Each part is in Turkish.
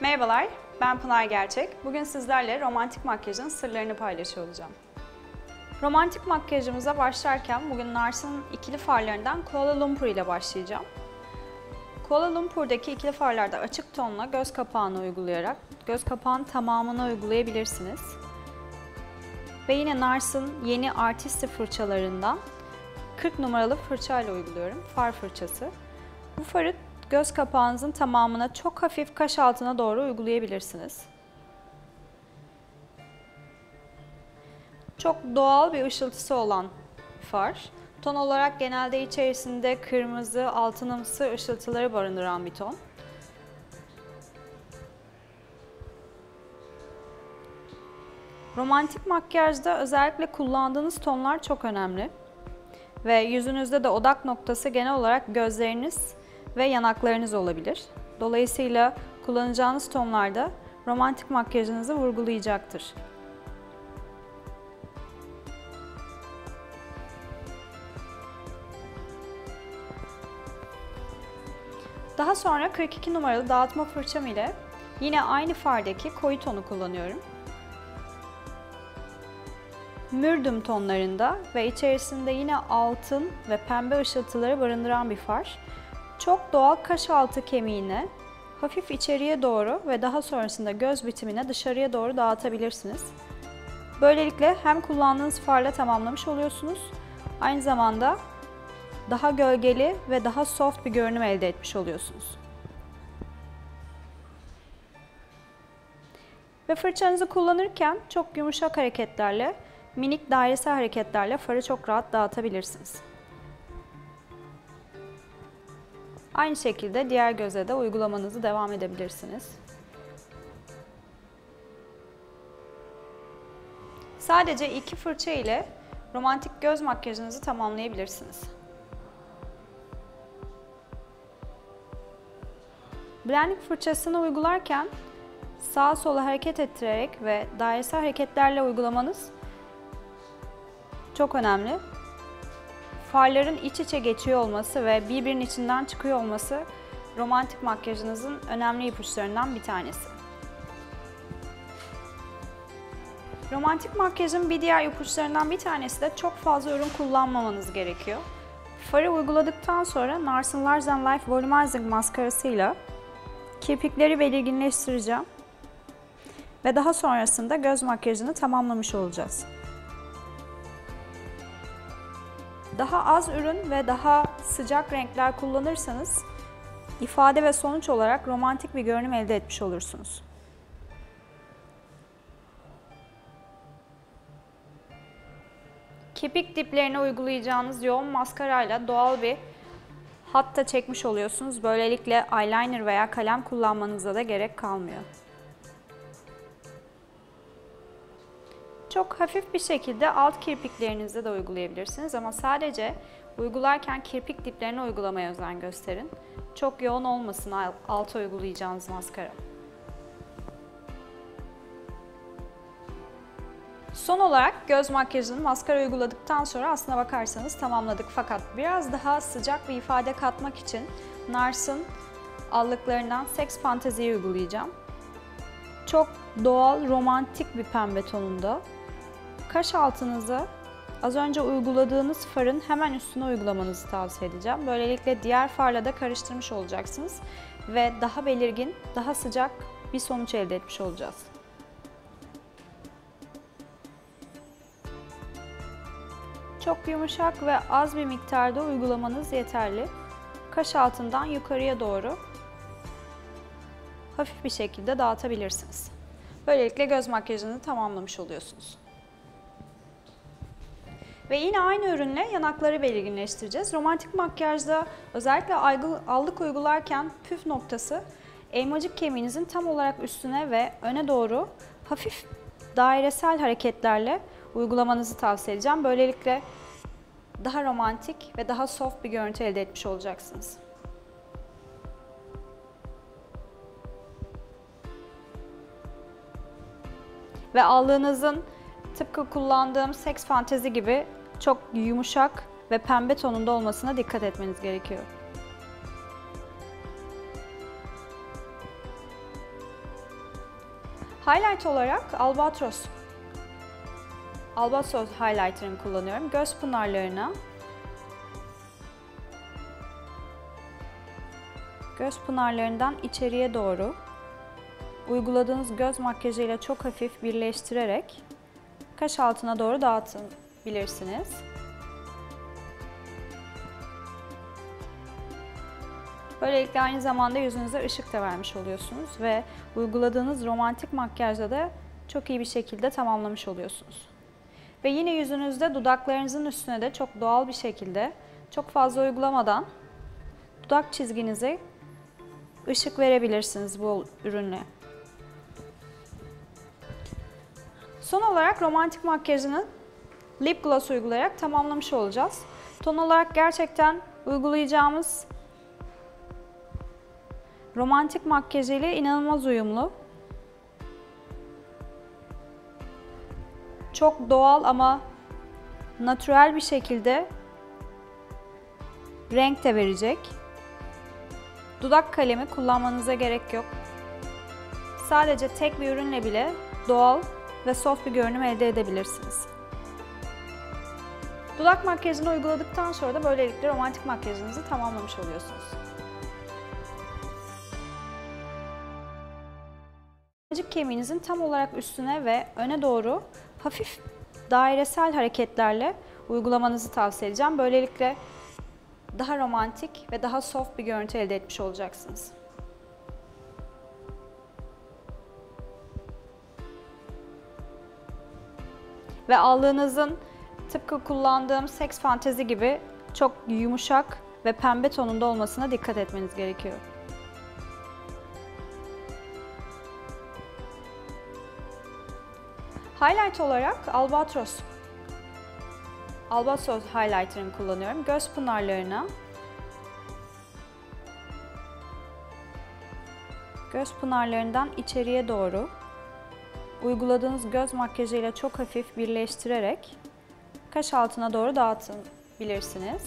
Merhabalar, ben Pınar Gerçek. Bugün sizlerle romantik makyajın sırlarını paylaşıyor olacağım. Romantik makyajımıza başlarken bugün Nars'ın ikili farlarından Kuala Lumpur ile başlayacağım. Kuala Lumpur'daki ikili farlarda açık tonla göz kapağını uygulayarak göz kapağının tamamını uygulayabilirsiniz. Ve yine Nars'ın yeni Artisti fırçalarından 40 numaralı fırçayla uyguluyorum. Far fırçası. Bu farı göz kapağınızın tamamına çok hafif kaş altına doğru uygulayabilirsiniz. Çok doğal bir ışıltısı olan far. Ton olarak genelde içerisinde kırmızı, altınımsı ışıltıları barındıran bir ton. Romantik makyajda özellikle kullandığınız tonlar çok önemli. Ve yüzünüzde de odak noktası genel olarak gözleriniz ve yanaklarınız olabilir. Dolayısıyla kullanacağınız tonlarda romantik makyajınızı vurgulayacaktır. Daha sonra 42 numaralı dağıtma fırçam ile yine aynı fardaki koyu tonu kullanıyorum. Mürdüm tonlarında ve içerisinde yine altın ve pembe ışıltıları barındıran bir far. Çok doğal kaş altı kemiğine hafif içeriye doğru ve daha sonrasında göz bitimine dışarıya doğru dağıtabilirsiniz. Böylelikle hem kullandığınız farla tamamlamış oluyorsunuz, aynı zamanda daha gölgeli ve daha soft bir görünüm elde etmiş oluyorsunuz. Ve fırçanızı kullanırken çok yumuşak hareketlerle, minik dairesel hareketlerle farı çok rahat dağıtabilirsiniz. Aynı şekilde diğer göze de uygulamanızı devam edebilirsiniz. Sadece iki fırça ile romantik göz makyajınızı tamamlayabilirsiniz. Blending fırçasını uygularken sağa sola hareket ettirerek ve dairesel hareketlerle uygulamanız çok önemli. Farların iç içe geçiyor olması ve birbirinin içinden çıkıyor olması romantik makyajınızın önemli ipuçlarından bir tanesi. Romantik makyajın bir diğer ipuçlarından bir tanesi de çok fazla ürün kullanmamanız gerekiyor. Farı uyguladıktan sonra Nars'ın Large Life Volumizing maskarasıyla kirpikleri belirginleştireceğim. Ve daha sonrasında göz makyajını tamamlamış olacağız. Daha az ürün ve daha sıcak renkler kullanırsanız ifade ve sonuç olarak romantik bir görünüm elde etmiş olursunuz. Kepik diplerine uygulayacağınız yoğun maskarayla doğal bir hatta çekmiş oluyorsunuz. Böylelikle eyeliner veya kalem kullanmanıza da gerek kalmıyor. Çok hafif bir şekilde alt kirpiklerinizde de uygulayabilirsiniz ama sadece uygularken kirpik diplerine uygulamaya özen gösterin. Çok yoğun olmasın alta uygulayacağınız maskara. Son olarak göz makyajını maskara uyguladıktan sonra aslına bakarsanız tamamladık. Fakat biraz daha sıcak bir ifade katmak için Nars'ın allıklarından Sex Fantasy'yi uygulayacağım. Çok doğal, romantik bir pembe tonunda. Kaş altınızı az önce uyguladığınız farın hemen üstüne uygulamanızı tavsiye edeceğim. Böylelikle diğer farla da karıştırmış olacaksınız ve daha belirgin, daha sıcak bir sonuç elde etmiş olacağız. Çok yumuşak ve az bir miktarda uygulamanız yeterli. Kaş altından yukarıya doğru hafif bir şekilde dağıtabilirsiniz. Böylelikle göz makyajını tamamlamış oluyorsunuz. Ve yine aynı ürünle yanakları belirginleştireceğiz. Romantik makyajda özellikle allık uygularken püf noktası elmacık kemiğinizin tam olarak üstüne ve öne doğru hafif dairesel hareketlerle uygulamanızı tavsiye edeceğim. Böylelikle daha romantik ve daha soft bir görüntü elde etmiş olacaksınız. Ve allığınızın tıpkı kullandığım Sex Fantasy gibi çok yumuşak ve pembe tonunda olmasına dikkat etmeniz gerekiyor. Highlight olarak Albatros. Albatros highlighter'ını kullanıyorum. Göz pınarlarına göz pınarlarından içeriye doğru uyguladığınız göz makyajıyla çok hafif birleştirerek kaş altına doğru dağıtabilirsiniz. Böylelikle aynı zamanda yüzünüze ışık da vermiş oluyorsunuz ve uyguladığınız romantik makyajda da çok iyi bir şekilde tamamlamış oluyorsunuz. Ve yine yüzünüzde dudaklarınızın üstüne de çok doğal bir şekilde çok fazla uygulamadan dudak çizginize ışık verebilirsiniz bu ürünle. Son olarak romantik makyajını lip gloss uygulayarak tamamlamış olacağız. Ton olarak gerçekten uygulayacağımız romantik makyajı ile inanılmaz uyumlu. Çok doğal ama natürel bir şekilde renk de verecek. Dudak kalemi kullanmanıza gerek yok. Sadece tek bir ürünle bile doğal ve soft bir görünüm elde edebilirsiniz. Dudak makyajını uyguladıktan sonra da böylelikle romantik makyajınızı tamamlamış oluyorsunuz. Elmacık kemiğinizin tam olarak üstüne ve öne doğru hafif dairesel hareketlerle uygulamanızı tavsiye edeceğim. Böylelikle daha romantik ve daha soft bir görüntü elde etmiş olacaksınız. Ve aldığınızın tıpkı kullandığım seks fantezi gibi çok yumuşak ve pembe tonunda olmasına dikkat etmeniz gerekiyor. Highlight olarak Albatros. Albatros highlighter'ını kullanıyorum. Göz pınarlarına göz pınarlarından içeriye doğru uyguladığınız göz makyajıyla çok hafif birleştirerek kaş altına doğru dağıtabilirsiniz.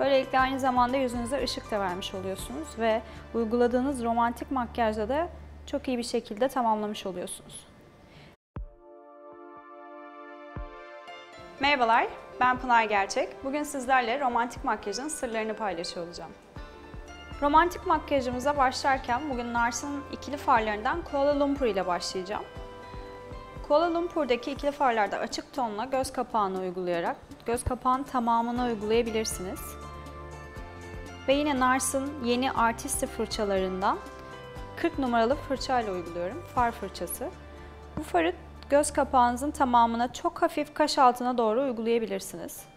Böylelikle aynı zamanda yüzünüze ışık da vermiş oluyorsunuz ve uyguladığınız romantik makyajda da çok iyi bir şekilde tamamlamış oluyorsunuz. Merhabalar, ben Pınar Gerçek. Bugün sizlerle romantik makyajın sırlarını paylaşıyor olacağım. Romantik makyajımıza başlarken bugün Nars'ın ikili farlarından Kuala Lumpur ile başlayacağım. Kuala Lumpur'daki ikili farlarda açık tonla göz kapağını uygulayarak göz kapağın tamamını uygulayabilirsiniz. Ve yine Nars'ın yeni Artisti fırçalarından 40 numaralı fırçayla uyguluyorum. Far fırçası. Bu farı göz kapağınızın tamamına çok hafif kaş altına doğru uygulayabilirsiniz.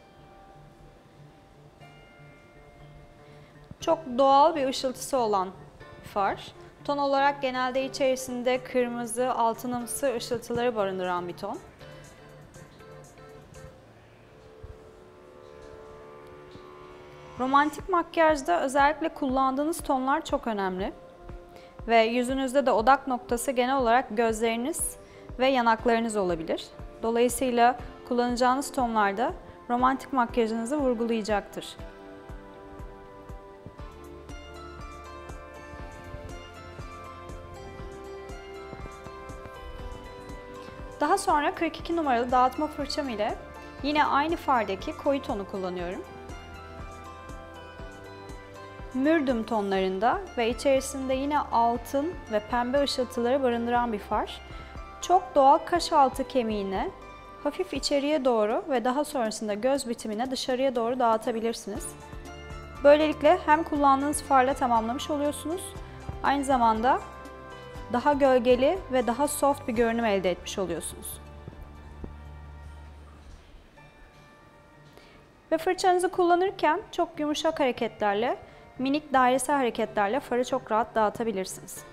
Çok doğal bir ışıltısı olan far. Ton olarak genelde içerisinde kırmızı, altınımsı ışıltıları barındıran bir ton. Romantik makyajda özellikle kullandığınız tonlar çok önemli. Ve yüzünüzde de odak noktası genel olarak gözleriniz ve yanaklarınız olabilir. Dolayısıyla kullanacağınız tonlarda romantik makyajınızı vurgulayacaktır. Daha sonra 42 numaralı dağıtma fırçam ile yine aynı fardaki koyu tonu kullanıyorum. Mürdüm tonlarında ve içerisinde yine altın ve pembe ışıltıları barındıran bir far. Çok doğal kaş altı kemiğine hafif içeriye doğru ve daha sonrasında göz bitimine dışarıya doğru dağıtabilirsiniz. Böylelikle hem kullandığınız farla tamamlamış oluyorsunuz, aynı zamanda daha gölgeli ve daha soft bir görünüm elde etmiş oluyorsunuz. Ve fırçanızı kullanırken çok yumuşak hareketlerle, minik dairesel hareketlerle farı çok rahat dağıtabilirsiniz.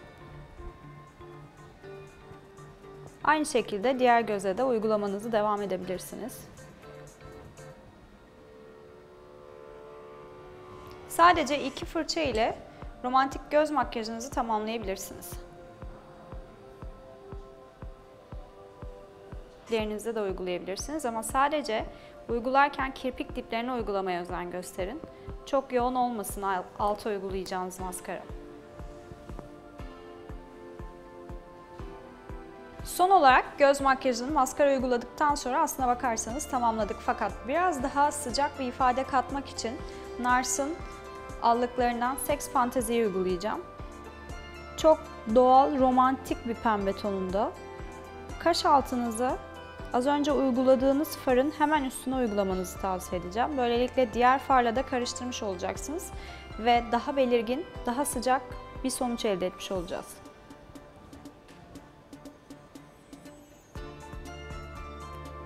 Aynı şekilde diğer göze de uygulamanızı devam edebilirsiniz. Sadece iki fırça ile romantik göz makyajınızı tamamlayabilirsiniz. Derinizde de uygulayabilirsiniz ama sadece Uygularken kirpik diplerine uygulamaya özen gösterin. Çok yoğun olmasın al- alta uygulayacağınız maskara. Son olarak göz makyajını maskara uyguladıktan sonra aslına bakarsanız tamamladık. Fakat biraz daha sıcak bir ifade katmak için Nars'ın allıklarından Sex Fantasy'yi uygulayacağım. Çok doğal, romantik bir pembe tonunda. Kaş altınıza az önce uyguladığınız farın hemen üstüne uygulamanızı tavsiye edeceğim. Böylelikle diğer farla da karıştırmış olacaksınız ve daha belirgin, daha sıcak bir sonuç elde etmiş olacağız.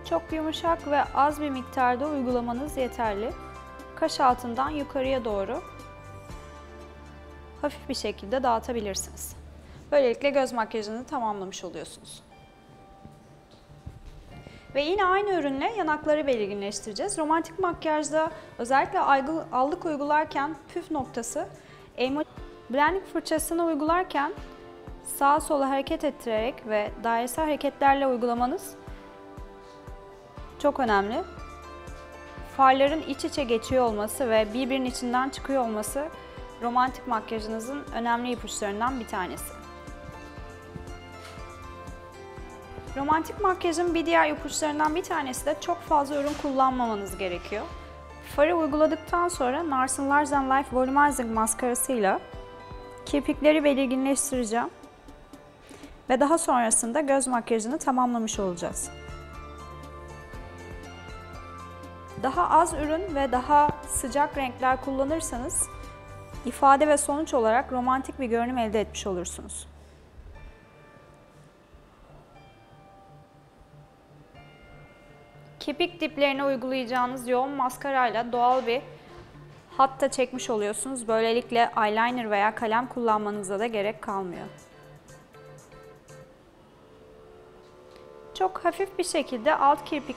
Çok yumuşak ve az bir miktarda uygulamanız yeterli. Kaş altından yukarıya doğru hafif bir şekilde dağıtabilirsiniz. Böylelikle göz makyajını tamamlamış oluyorsunuz. Ve yine aynı ürünle yanakları belirginleştireceğiz. Romantik makyajda özellikle allık uygularken püf noktası blending fırçasını uygularken sağa sola hareket ettirerek ve dairesel hareketlerle uygulamanız çok önemli. Farların iç içe geçiyor olması ve birbirinin içinden çıkıyor olması romantik makyajınızın önemli ipuçlarından bir tanesi. Romantik makyajın bir diğer ipuçlarından bir tanesi de çok fazla ürün kullanmamanız gerekiyor. Farı uyguladıktan sonra Nars'ın Large and Life Volumizing maskarasıyla kirpikleri belirginleştireceğim. Ve daha sonrasında göz makyajını tamamlamış olacağız. Daha az ürün ve daha sıcak renkler kullanırsanız ifade ve sonuç olarak romantik bir görünüm elde etmiş olursunuz. Kepik diplerine uygulayacağınız yoğun maskarayla doğal bir hatta çekmiş oluyorsunuz. Böylelikle eyeliner veya kalem kullanmanıza da gerek kalmıyor. Çok hafif bir şekilde alt kirpik